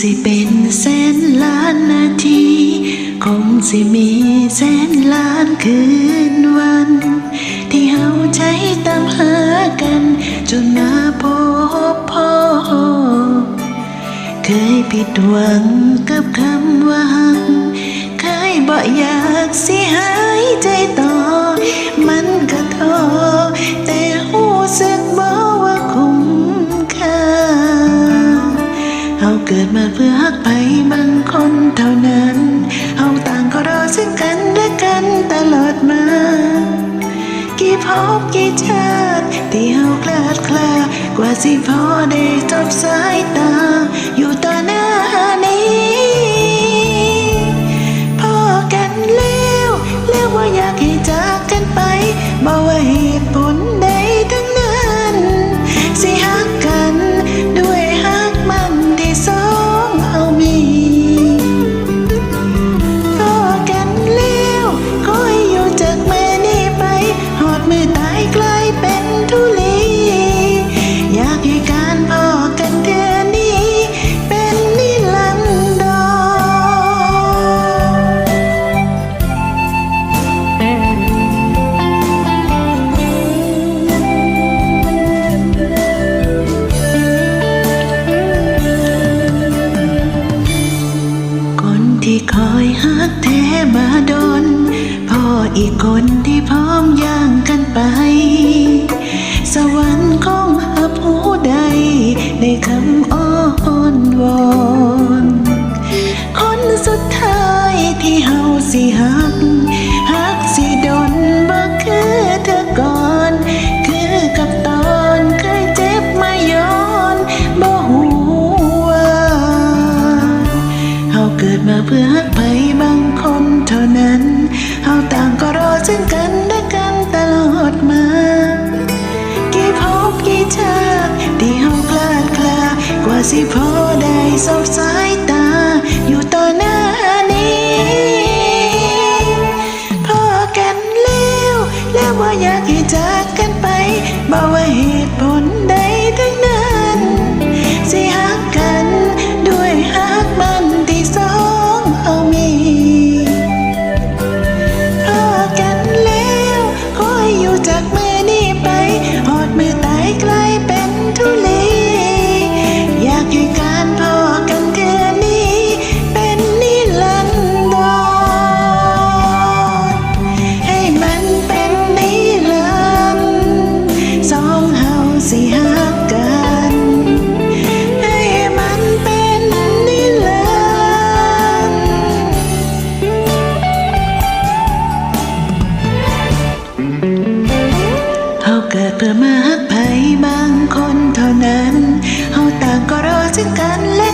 สิเป็นแสนล้านนาที คงสิมีแสนล้านคืนวัน ที่เฮาใช้ตามหากัน จนมาพบพ่อ เคยผิดหวังกับคำว่าหัก เคยบ่อยากเสีย เฮาเกิดมาเพื่อฮักไปบางคนเท่านั้นเฮาต่างก็รอซึ่งกันและกันตลอดมา กี่พบกี่ชาติที่เฮาคลาดคลากว่าสิพอได้จบสายตา อยู่ต่อหน้านี้ อีกคนที่พร้อมย่างกันไป สวรรค์ของหับหูใดในคำอ้อนวอนคนสุดท้ายที่เฮาสิหักหักสิดนบ่คือเธอก่อน คือกับตอนเคยเจ็บมาย้อนบ่หูว่าเฮาเกิดมาเพื่อหักไผบางคนเท่านั้นเฮาตา ซึ่งกันและกันตลอดมา กี่พบกี่ชาที่เฮากลาดกลา กว่าสิพอได้สบสายตา อยู่ต่อหน้านี้พอกันแล้วแล้วว่าอยาก เกิดเพื่อมาหักไผบางคนเท่านั้นเฮาต่างก็รอซึ่งกันและ